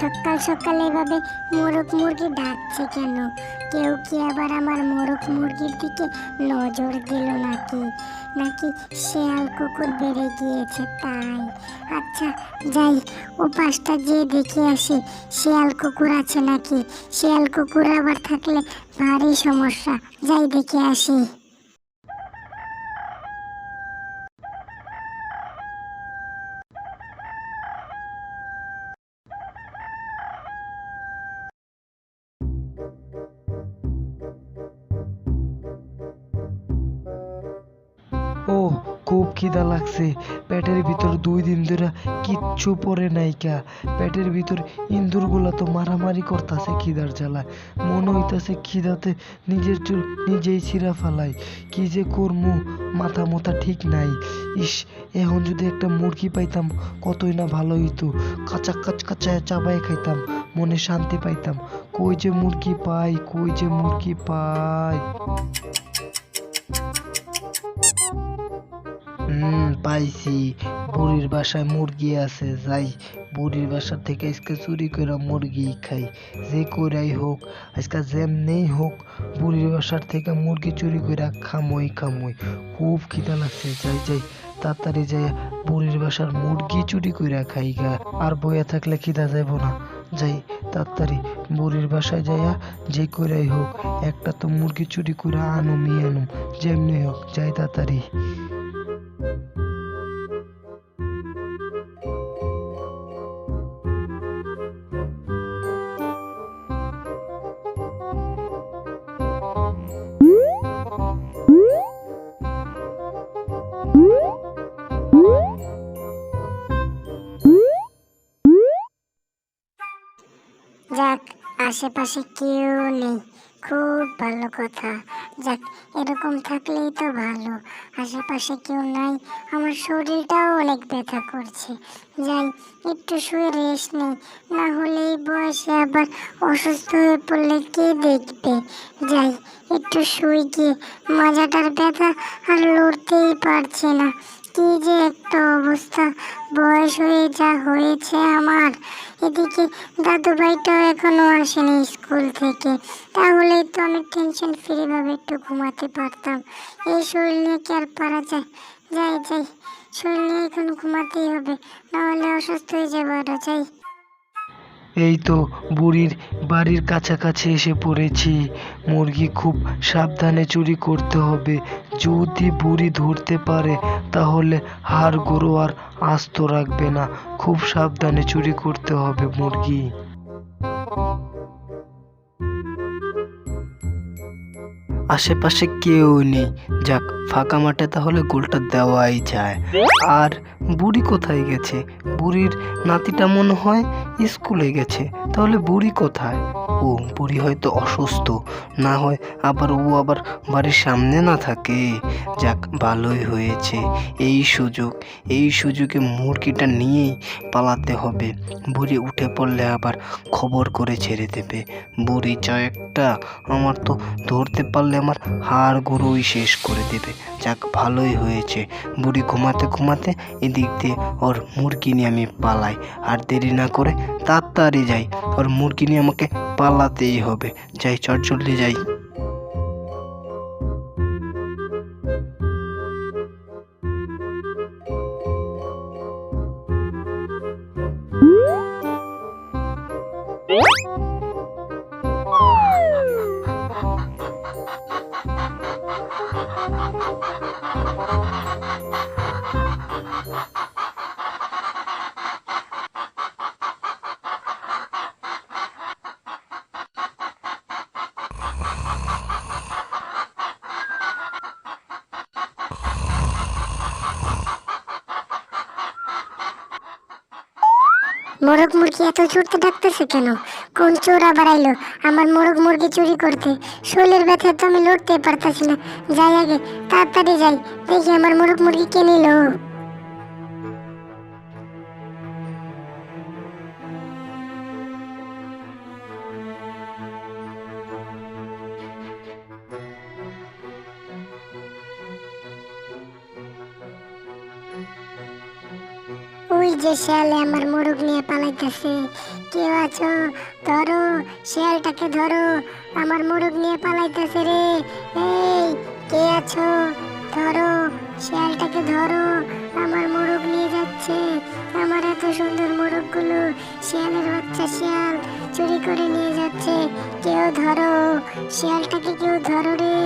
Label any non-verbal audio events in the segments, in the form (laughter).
সকাল সকাল এভাবে মোরগ মুরগি ডাকছে কেন? কেউ কি আবার আমার মোরগ মুরগির দিকে নজর দিল নাকি? নাকি শেয়াল কুকুর বেড়ে গিয়েছে তাই? আচ্ছা যাই ও পাশটা যেয়ে দেখে আসি, শেয়াল কুকুর আছে নাকি? শেয়াল কুকুর আবার থাকলে ভারী সমস্যা। যাই দেখে আসি। খিদা লাগছে। পেটের ভিতর দুই দিন ধরে কিচ্ছু পরে নাইকা পেটের ভিতর ইন্দুরগুলা তো মারামারি করতাছে খিদার জ্বালা মনে হইতাছে খিদাতে নিজের চুল নিজেই ছিঁড়া ফালাই কি যে করমু, মাথা মোথা ঠিক নাই। ইস, এখন যদি একটা মুরগি পাইতাম, কতই না ভালো হইতো। কাঁচা কাচ কাঁচা চাবাই খাইতাম, মনে শান্তি পাইতাম। কই যে মুরগি পাই, কই যে মুরগি পাই? হুম পাইছি। বুড়ির বাসায় মুরগি আছে, যাই। বুড়ির বাসা থেকে আজকে চুরি করে মুরগি খাই। যে করাই হোক, আজকে যেমনেই হোক, বুড়ির বাসার থেকে মুরগি চুরি করে খামই খামই। খুব খিদা লাগছে, যাই যাই। তাড়াতাড়ি যাই বুড়ির বাসার মুরগি চুরি করে খাই গা। আর বইয়া থাকলে খিদা যাইব না। যাই, তাড়াতাড়ি। বুড়ির বাসায় যাইয়া যে করাই হোক, একটা তো মুরগি চুরি করে আনুমই আনুম। যেমনি হোক, যাই, তাড়াতাড়ি। যাক আশেপাশে কেউ নেই। খুব ভালো কথা। যাক, এরকম থাকলেই তো ভালো। আশেপাশে কেউ নাই, আমার শরীরটাও অনেক ব্যথা করছে। যাই, একটু শুয়ে রেস্ট নেই। না হলে বয়সে আবার অসুস্থ হয়ে পড়লে কে দেখবে? যাই, একটু শুয়ে গিয়ে মাজাটার ব্যথা আর লড়তেই পারছে না। কি যে একটা অবস্থা, বয়স হয়ে যা হয়েছে আমার। এদিকে দাদু ভাইটাও এখনও আসেনি স্কুল থেকে। তাহলে তো আমি টেনশন ফ্রিভাবে একটু ঘুমাতে পারতাম। এই শরীর নিয়ে কি আর পারা যায়? যাই যাই। শরীর নিয়ে এখন ঘুমাতেই হবে, নাহলে অসুস্থ হয়ে যাব যাই। এই তো বুড়ির বাড়ির কাছাকাছি এসে পড়েছি। মুরগি খুব সাবধানে চুরি করতে হবে। যদি বুড়ি ধরতে পারে, তাহলে হাড় গরু আর আস্ত রাখবে না। খুব সাবধানে চুরি করতে হবে মুরগি। আশেপাশে কেউ নেই। যাক, ফাঁকা মাঠে তাহলে গোলটা দেওয়াই যায়। আর বুড়ি কোথায় গেছে? বুড়ির নাতিটা মনে হয় স্কুলে গেছে। তাহলে বুড়ি কোথায়? ও, বুড়ি হয়তো অসুস্থ। না হয় আবার ও আবার বাড়ির সামনে না থাকে। যাক, ভালোই হয়েছে। এই সুযোগ, এই সুযোগে মুরগিটা নিয়েই পালাতে হবে। বুড়ি উঠে পড়লে আবার খবর করে ছেড়ে দেবে। বুড়ি যা একটা আমার তো ধরতে পারলে আমার হাড় গরুই শেষ করে দেবে। যাক, ভালোই হয়েছে। বুড়ি ঘুমাতে ঘুমাতে এদিক দিয়ে ওর মুরগি নিয়ে আমি পালাই। আর দেরি না করে তাড়াতাড়ি যাই। ওর মুরগি নিয়ে আমাকে পালাতেই হবে। যাই, চট জলদি যাই। মোরগ মুরগি এত ছুটতে ডাকতেছে কেন? কোন চোর আবার আইলো? আমার মোরগ মুরগি চুরি করতে। শরীরের ব্যথা তো আমি লড়তে পারতাছি না। যাই আগে, তাড়াতাড়ি যাই। দেখি আমার মোরগ মুরগি কে নিল। যে শিয়ালে আমার মোরগ নিয়ে পালাইতেছে। কেউ আছো? ধরো শেয়ালটাকে ধরো। আমার মোরগ নিয়ে পালাইতেছে রে। এই, কে আছো? ধরো শেয়ালটাকে ধরো। আমার মোরগ নিয়ে যাচ্ছে। আমার এত সুন্দর মোরগগুলো শিয়ালের বাচ্চা শেয়াল চুরি করে নিয়ে যাচ্ছে। কেউ ধরো শিয়ালটাকে কেউ ধরো রে।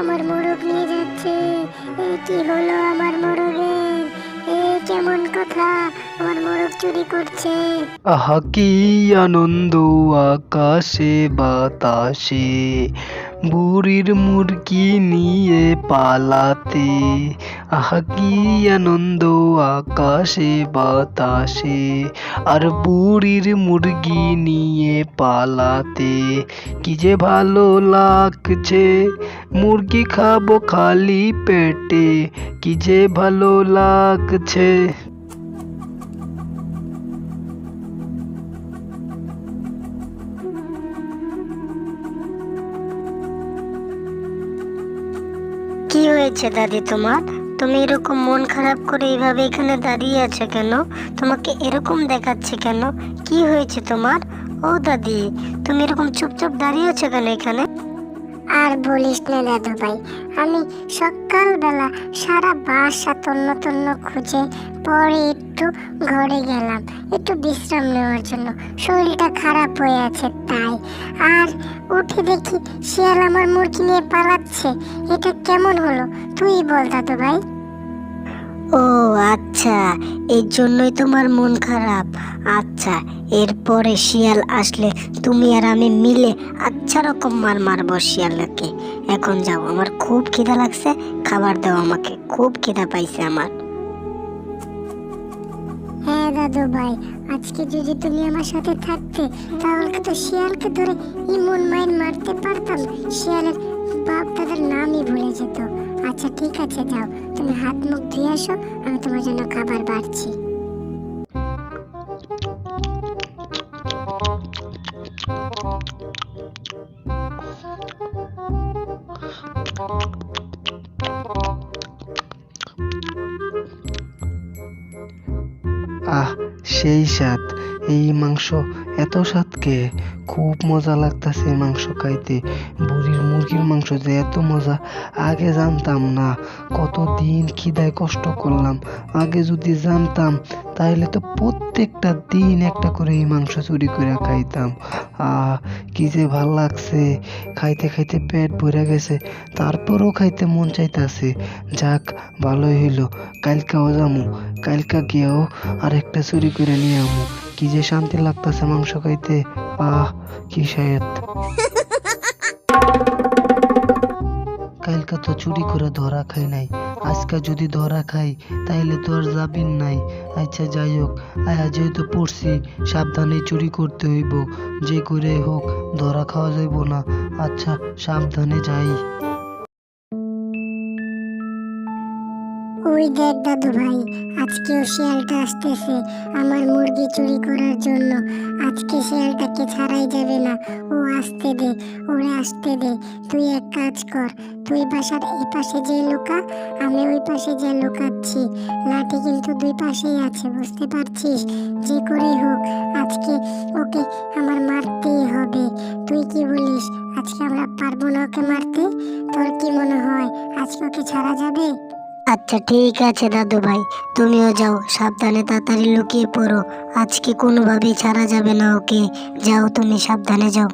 আমার মোরগ নিয়ে যাচ্ছে। এ কি হলো আমার মোরগের কেমন কথা? আমার মোরগ চুরি করছে। আহা কি আনন্দ আকাশে বাতাসে। বুড়ির মুরগি নিয়ে পালাতে। আহা, কি আনন্দ আকাশে, বাতাসে। আর বুড়ির মুরগি নিয়ে পালাতে, কি যে ভালো লাগছে। মুরগি খাব খালি পেটে, কি যে ভালো লাগছে। কি হয়েছে দাদি তোমার? তুমি এরকম মন খারাপ করে এইভাবে এখানে দাঁড়িয়ে আছো কেন? তোমাকে এরকম দেখাচ্ছে কেন? কি হয়েছে তোমার? ও দাদি, তুমি এরকম চুপচাপ দাঁড়িয়ে আছো কেন এখানে? আর বলিস না দাদু ভাই, আমি সকালবেলা সারা বাসা তন্ন তন্ন খুঁজে পরে একটু ঘরে গেলাম, একটু বিশ্রাম নেওয়ার জন্য। শরীরটা খারাপ হয়ে আছে তাই। আর উঠে দেখি শিয়াল আমার মুরগি নিয়ে পালাচ্ছে, এটা কেমন হলো? তুই বল দাদু ভাই। ও আচ্ছা এর জন্যই তোমার মন খারাপ। আচ্ছা এরপরে শিয়াল আসলে তুমি আর আমি মিলে আচ্ছা রকম মার মারবো শিয়ালকে এখন যাও, আমার খুব খিদা লাগছে, খাবার দাও আমাকে, খুব খিদা পাইছে আমার। হ্যাঁ দাদু ভাই, আজকে যদি তুমি আমার সাথে থাকতে, তাহলে তো শিয়ালকে ধরে ইমন মাইন মারতে পারতাম। শিয়ালের বাপ দাদার নামই ভুলে যেত। আচ্ছা ঠিক আছে, যাও। তুমি হাত মুখ ধুয়ে আসো, আমি তোমার জন্য খাবার বাড়ছি। সেই স্বাদ। এই মাংস এত স্বাদ কে খুব মজা লাগতাছে মাংস খাইতে। মুরগির মাংস যে এত মজা, আগে জানতাম না। কতদিন খিদায় কষ্ট করলাম। আগে যদি জানতাম তাহলে তো প্রত্যেকটা দিন একটা করে এই মাংস চুরি করে খাইতাম। আহ, কি যে ভালো লাগছে। খাইতে খাইতে পেট ভরে গেছে। তারপরেও খাইতে মন চাইতাছে। যাক, ভালোই হইল। কালকাও যামু। কালকা গিয়েও আর একটা চুরি করে নিয়ে আমু। কি যে শান্তি লাগতেছে মাংস খাইতে। আহ, কি শায়দ (laughs) চুরি করে ধরা খাই নাই। আজকে যদি ধরা খাই তাইলে তো আর যাবিন নাই। আচ্ছা যাই হোক, আয়া যেহেতু পড়ছি। সাবধানে চুরি করতে হইব। যে করে হোক, ধরা খাওয়া যাইব না। আচ্ছা সাবধানে যাই। ওই দেখ দাদু ভাই, আজকেও শিয়ালটা আসতেছে আমার মুরগি চুরি করার জন্য। আজকে শিয়ালটাকে ছাড়াই যাবে না, ও আসতে দে, ওরে আসতে দে, তুই এক কাজ কর, তুই বাসার এই পাশে যে লুকা, আমি ওই পাশে যে লুকাচ্ছি। লাঠি কিন্তু দুই পাশেই আছে, বুঝতে পারছিস? যে করেই হোক, আজকে ওকে আমার মারতেই হবে। তুই কি বলিস, আজকে আমরা পারব না ওকে মারতে? তোর কি মনে হয়, আজকে ওকে ছাড়া যাবে? আচ্ছা ঠিক আছে দাদু ভাই তুমিও যাও, সাবধানে তাড়াতাড়ি লুকিয়ে পড়ো। আজকে কোনোভাবেই ছাড়া যাবে না ওকে। যাও তুমি, সাবধানে যাও।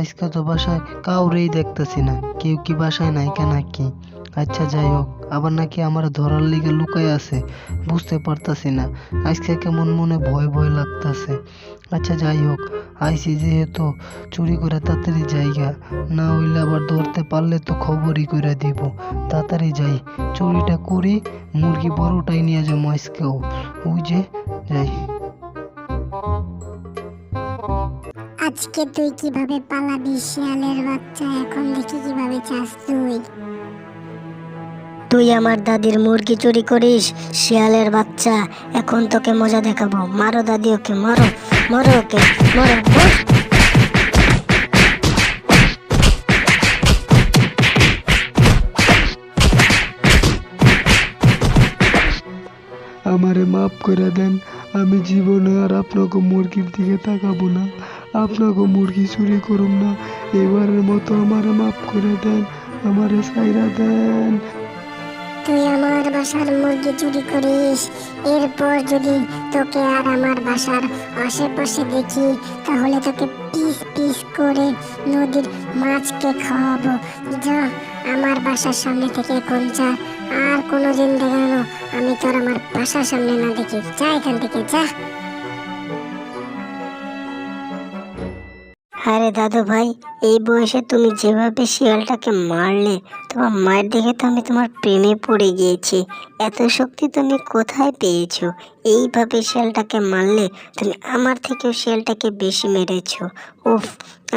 আজকে তো বাসায় কাউরেই দেখতেছি না। কেউ কি বাসায় নাই কেন নাকি? আচ্ছা যাই হোক, আবার নাকি আমার ধরার লিগে লুকাই আছে, বুঝতে পারতাছি না। আজকে কেমন মনে ভয় ভয় লাগতাছে। আচ্ছা যাই হোক আইসি যেহেতু চুরি করে তাড়াতাড়ি জায়গা না হইলে আবার ধরতে পারলে তো খবরই করে দিব। তাড়াতাড়ি যাই, চুরিটা করি, মুরগি বড়টাই নিয়ে যাব আজকেও। ওই যে, যাই। আজকে তুই কীভাবে পালাবি শিয়ালের বাচ্চা? এখন দেখি কীভাবে চাস তুই। তুই আমার দাদির মুরগি চুরি করিস শিয়ালের বাচ্চা। এখন তোকে মজা দেখাবো। মারো দাদি ওকে মারো মারো ওকে মারো আমারে মাফ করে দেন আমি জীবনে আর আপনাকে মুরগির দিকে তাকাবো না। আপনাকে মুরগি চুরি করুম না। এবারের মতো আমারে মাফ করে দেন, আমারে সাইরা দেন। তুই আমার বাসার মুরগি চুরি করিস, এরপর যদি তোকে আর আমার বাসার আশেপাশে দেখি, তাহলে তোকে পিস পিস করে নদীর মাছকে খাওয়াবো। যা, আমার বাসার সামনে থেকে কোন যা, আর কোনোদিন দেখানো আমি তোর আমার বাসার সামনে না দেখি। যা এখান থেকে, যা। আরে দাদু ভাই, এই বয়সে তুমি যেভাবে শিয়ালটাকে মারলে, তোমার মায়ের দেখে তো আমি তোমার প্রেমে পড়ে গিয়েছি। এত শক্তি তুমি কোথায় পেয়েছ? এইভাবে শিয়ালটাকে মারলে তুমি আমার থেকেও শিয়ালটাকে বেশি মেরেছো। উফ,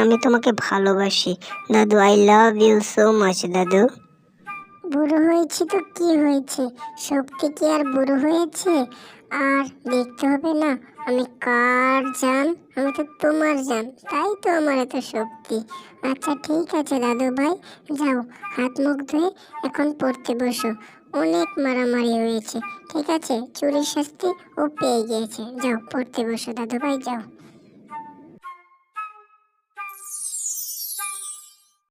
আমি তোমাকে ভালোবাসি। দাদু I love you so much দাদু। বুড়ো হয়েছি তো কি হয়েছে? শক্তি কি আর বুড়ো হয়েছে? আর দেখতে হবে না, আমি কার যান আমি তো তোমার যান তাই তো আমার এত শক্তি। আচ্ছা ঠিক আছে দাদু ভাই, যাও, হাত মুখ ধুয়ে এখন পড়তে বসো। অনেক মারামারি হয়েছে, ঠিক আছে? চুরির শাস্তি ও পেয়ে গিয়েছে। যাও, পড়তে বসো, দাদু ভাই, যাও।